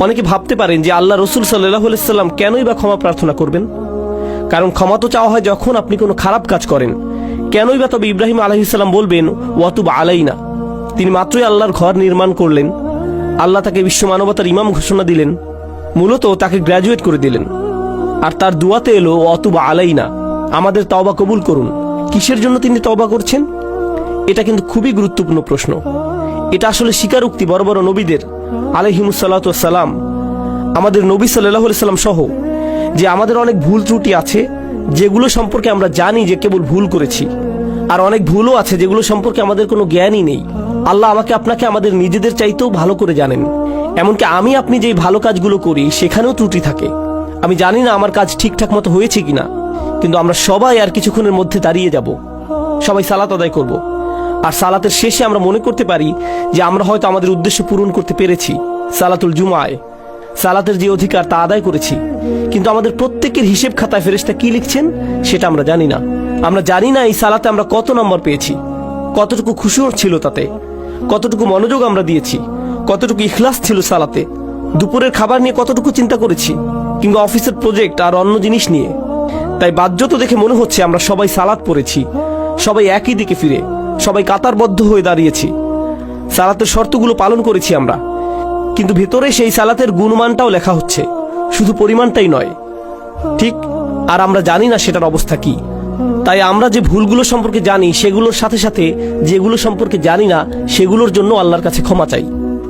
অনেকে ভাবতে পারেন যে আল্লাহ রসুল সাল্লাহ সাল্লাম কেনই বা ক্ষমা প্রার্থনা করবেন? কারণ ক্ষমা তো চাওয়া হয় যখন আপনি কোনো খারাপ কাজ করেন। কেনই বা তবে ইব্রাহিম আলহিসাল্লাম বলবেন, ওয়াতুব আলাই না তিনি মাত্রই আল্লাহর ঘর নির্মাণ করলেন। আল্লাহ তাকে বিশ্ব মানবতার ইমাম ঘোষণা দিলেন। মূলত তাকে গ্র্যাজুয়েট করে দিলেন। আর তার দুয়াতে এলো অতুব আলাই না আমাদের তওবা কবুল করুন। কিসের জন্য তিনি তওবা করছেন? এটা কিন্তু খুবই গুরুত্বপূর্ণ প্রশ্ন। এটা আসলে স্বীকারোক্তি বড় বড় নবীদের। আলহিমুসাল্লাম আমাদের নবী সাল্লাহ সাল্লাম সহ, যে আমাদের অনেক ভুল ত্রুটি আছে, যেগুলো সম্পর্কে আমরা জানি যে কেবল ভুল করেছি, আর অনেক ভুলও আছে যেগুলো সম্পর্কে আমাদের কোনো জ্ঞানই নেই। আল্লাহ আমাকে আপনাকে আমাদের নিজেদের চাইতেও ভালো করে জানেন, এমনকি আমি আপনি যেই ভালো কাজগুলো করি, সেখানেও ত্রুটি থাকে। আমি জানি না আমার কাজ ঠিকঠাক মতো হয়েছে কিনা, কিন্তু আমরা সবাই আর কিছুক্ষণের মধ্যে দাঁড়িয়ে যাব। সবাই সালাত আদায় করব। আর সালাতের শেষে আমরা মনে করতে পারি যে আমরা হয়তো আমাদের উদ্দেশ্য পূরণ করতে পেরেছি, সালাতুল জুমায়। সালাতের যে অধিকার তা আদায় করেছি। কিন্তু আমাদের প্রত্যেকের হিসেব খাতায় ফেরেশতা কি লিখছেন, সেটা আমরা জানি না। আমরা জানি না এই সালাতে আমরা কত নম্বর পেয়েছি। কতটুকু খুশি ছিল তাতে। কতটুকু মনোযোগ আমরা দিয়েছি। কতটুকু ইখলাস ছিল সালাতে। দুপুরের খাবার নিয়ে কতটুকু চিন্তা করেছি, কিংবা অফিসের প্রজেক্ট আর অন্য জিনিস নিয়ে। তাই বাহ্যত দেখে মনে হচ্ছে আমরা সবাই সালাত পড়েছি। সবাই একই দিকে ফিরে। সবাই কাতারবদ্ধ হয়ে দাঁড়িয়েছি। সালাতের শর্তগুলো পালন করেছি আমরা। কিন্তু ভেতরে সেই সালাতের গুণমানটাও লেখা হচ্ছে। শুধু পরিমাণটাই নয়। ঠিক? আর আমরা জানি না সেটার অবস্থা কি। তাই আমরা যে ভুলগুলো সম্পর্কে জানি, সেগুলোর সাথে সাথে যেগুলো সম্পর্কে জানি না, সেগুলোর জন্য আল্লাহর কাছে ক্ষমা চাই।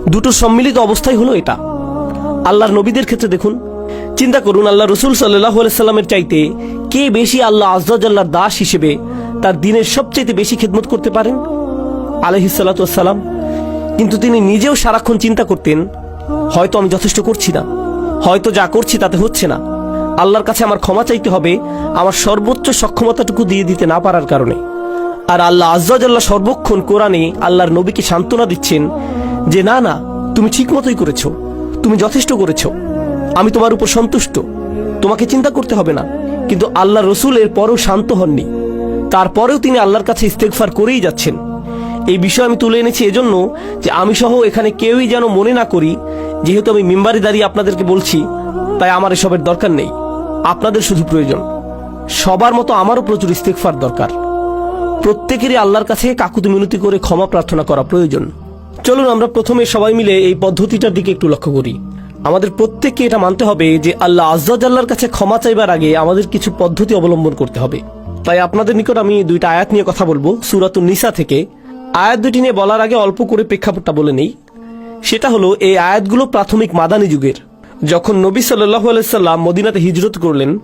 দুটো সম্মিলিত অবস্থাই হলো এটা। আল্লাহর নবীদের ক্ষেত্রে দেখুন। চিন্তা করুন, আল্লাহ রসুল সাল্লাহ সাল্লামের চাইতে কে বেশি আল্লাহ আজ্লার দাস হিসেবে তার দিনের সবচাইতে বেশি খেদমত করতে পারেন? আলহিসাল্লাম কিন্তু তিনি নিজেও সারাক্ষণ চিন্তা করতেন, হয়তো আমি যথেষ্ট করছি না, হয়তো যা করছি তাতে হচ্ছে না। আল্লাহর কাছে আমার ক্ষমা চাইতে হবে, আমার সর্বোচ্চ সক্ষমতাটুকু দিয়ে দিতে না পারার কারণে। আর আল্লাহ আজ্লাহ সর্বক্ষণ কোরআনে আল্লাহর নবীকে সান্ত্বনা দিচ্ছেন যে, না না, তুমি ঠিক মতোই করেছ, তুমি যথেষ্ট করেছ। আমি তোমার উপর সন্তুষ্ট, তোমাকে চিন্তা করতে হবে না। কিন্তু আল্লাহ রসুল এর পরেও শান্ত হননি। তারপরেও তিনি আল্লাহর কাছে ইস্তেকফার করেই যাচ্ছেন। এই বিষয় আমি তুলে এনেছি এজন্য যে আমি সহ এখানে কেউই যেন মনে না করি, যেহেতু আমি মিম্বারে দাঁড়িয়ে আপনাদেরকে বলছি, তাই আমার এসবের দরকার নেই। আপনাদের শুধু প্রয়োজন, সবার মতো আমারও প্রচুর ইস্তেকফার দরকার। প্রত্যেকেরই আল্লাহর কাছে কাকুতি মিনতি করে ক্ষমা প্রার্থনা করা প্রয়োজন। চলুন আমরা প্রথমে সবাই মিলে এই পদ্ধতিটার দিকে একটু লক্ষ্য করি। আমাদের প্রত্যেককে এটা মানতে হবে যে আল্লাহ আল্লাহর কাছে ক্ষমা চাইবার আগে আমাদের কিছু পদ্ধতি অবলম্বন করতে হবে। তাই আপনাদের নিকট আমি দুইটা আয়াত নিয়ে কথা বলব, সুরাতুন নিসা থেকে। আয়াত দুটি নিয়ে বলার আগে অল্প করে প্রেক্ষাপটটা বলে নেই। সেটা হলো, এই আয়াতগুলো প্রাথমিক মাদানী যুগের। যখন নবী আলাইসাল্লাম মদিনাতে হিজরত করলেন,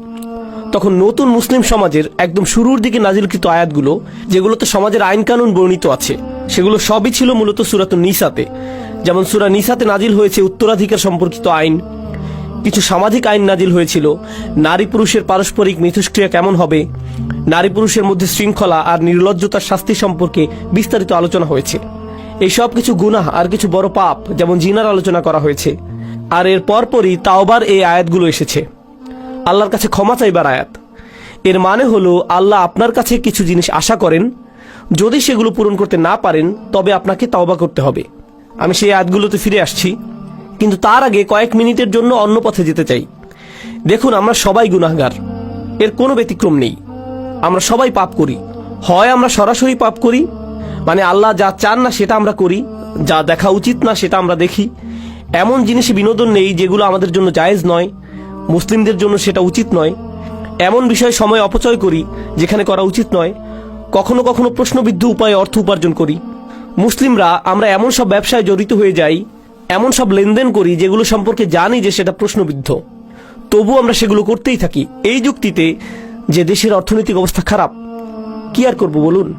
তখন নতুন মুসলিম সমাজের একদম শুরুর দিকে নাজিলকৃত আয়াতগুলো, যেগুলোতে সমাজের আইন কানুন বর্ণিত আছে, সেগুলো সবই ছিল মূলত সুরাতুন নিসাতে। যেমন সুরা নিসাতে নাজিল হয়েছে উত্তরাধিকার সম্পর্কিত আইন কিছু সামাজিক আইন নাজিল হয়েছিল। নারী পুরুষের পারস্পরিক মিথস্ক্রিয়া কেমন হবে? নারী পুরুষের মধ্যে শৃঙ্খলা আর নির্লজ্জতার শাস্তি সম্পর্কে বিস্তারিত আলোচনা হয়েছে। এই সব কিছু গুনাহ আর কিছু বড় পাপ, যেমন জিনার আলোচনা করা হয়েছে। আর এর পরপরই তাওবার এই আয়াতগুলো এসেছে। আল্লাহর কাছে ক্ষমা চাইবার আয়াত। এর মানে হলো, আল্লাহ আপনার কাছে কিছু জিনিস আশা করেন। যদি সেগুলো পূরণ করতে না পারেন, তবে আপনাকে তাওবা করতে হবে। আমি সেই আয়াতগুলোতে ফিরে আসছি। কিন্তু তার আগে কয়েক মিনিটের জন্য অন্য পথে যেতে চাই। দেখুন, আমরা সবাই গুনাহগার। এর কোনো ব্যতিক্রম নেই। আমরা সবাই পাপ করি। হয় আমরা সরাসরি পাপ করি মানে আল্লাহ যা চান না সেটা আমরা করি, যা দেখা উচিত না সেটা আমরা দেখি। এমন জিনিসে বিনোদন নেই যেগুলো আমাদের জন্য জায়েজ নয়, মুসলিমদের জন্য সেটা উচিত নয়। এমন বিষয়ে সময় অপচয় করি, যেখানে করা উচিত নয়। কখনো কখনো প্রশ্নবিদ্ধ উপায়ে অর্থ উপার্জন করি। মুসলিমরা, আমরা এমন সব ব্যবসায় জড়িত হয়ে যাই এমন সব লেনদেন করি যেগুলো সম্পর্কে জানি যে সেটা প্রশ্নবিদ্ধ। তবু আমরা সেগুলো করতেই থাকি। এই যুক্তিতে যে দেশের অর্থনৈতিক অবস্থা খারাপ, কি আর করব বলুন?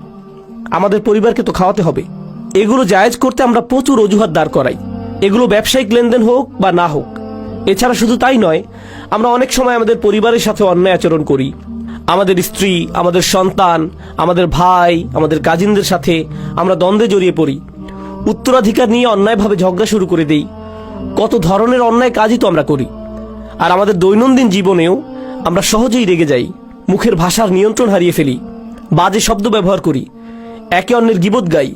আমাদের পরিবারকে তো খাওয়াতে হবে। এগুলো জায়েজ করতে আমরা প্রচুর অজুহাত দাঁড় করাই। এগুলো ব্যবসায়িক লেনদেন হোক বা না হোক, এছাড়া শুধু তাই নয়, আমরা অনেক সময় আমাদের পরিবারের সাথে অন্যায় আচরণ করি। আমাদের স্ত্রী, আমাদের সন্তান, আমাদের ভাই, আমাদের কাজিনদের সাথে আমরা দ্বন্দ্বে জড়িয়ে পড়ি। উত্তরাধিকার নিয়ে অন্যায়ভাবে ঝগড়া শুরু করে দেই। কত ধরনের অন্যায় কাজই তো আমরা করি। আর আমাদের দৈনন্দিন জীবনেও আমরা সহজেই রেগে যাই, মুখের ভাষার নিয়ন্ত্রণ হারিয়ে ফেলি, বাজে শব্দ ব্যবহার করি, একে অন্যের গিবত গাই।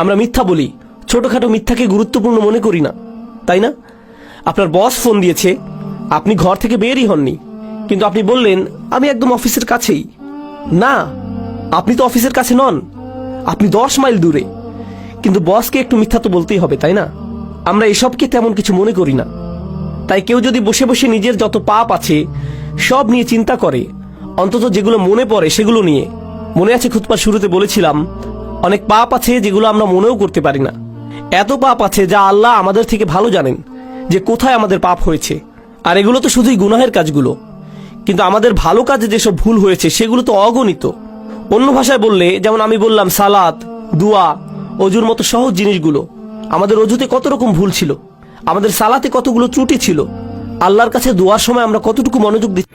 আমরা মিথ্যা বলি, ছোটখাটো মিথ্যাকে গুরুত্বপূর্ণ মনে করি না, তাই না? আপনার বস ফোন দিয়েছে, আপনি ঘর থেকে বেরই হননি, কিন্তু আপনি বললেন, আমি একদম অফিসের কাছেই। না, আপনি তো অফিসের কাছে নন, আপনি দশ মাইল দূরে। কিন্তু বসকে একটু মিথ্যা তো বলতেই হবে, তাই না? আমরা এসবকে তেমন কিছু মনে করি না। তাই কেউ যদি বসে বসে নিজের যত পাপ আছে, সব নিয়ে চিন্তা করে, অন্তত যেগুলো মনে পড়ে সেগুলো নিয়ে। মনে আছে খুতপার শুরুতে বলেছিলাম, অনেক পাপ আছে যেগুলো আমরা মনেও করতে পারি না। এত পাপ আছে যা আল্লাহ আমাদের থেকে ভালো জানেন, যে কোথায় আমাদের পাপ হয়েছে। আর এগুলো তো শুধুই গুনাহের কাজগুলো। কিন্তু আমাদের ভালো কাজে যেসব ভুল হয়েছে, সেগুলো তো অগণিত। অন্য ভাষায় বললে, যেমন আমি বললাম সালাত, দুয়া অজুর মতো সহজ জিনিসগুলো। আমাদের অজুতে কত রকম ভুল ছিল। আমাদের সালাতে কতগুলো ত্রুটি ছিল। আল্লাহর কাছে দোয়ার সময় আমরা কতটুকু মনোযোগ দিচ্ছি।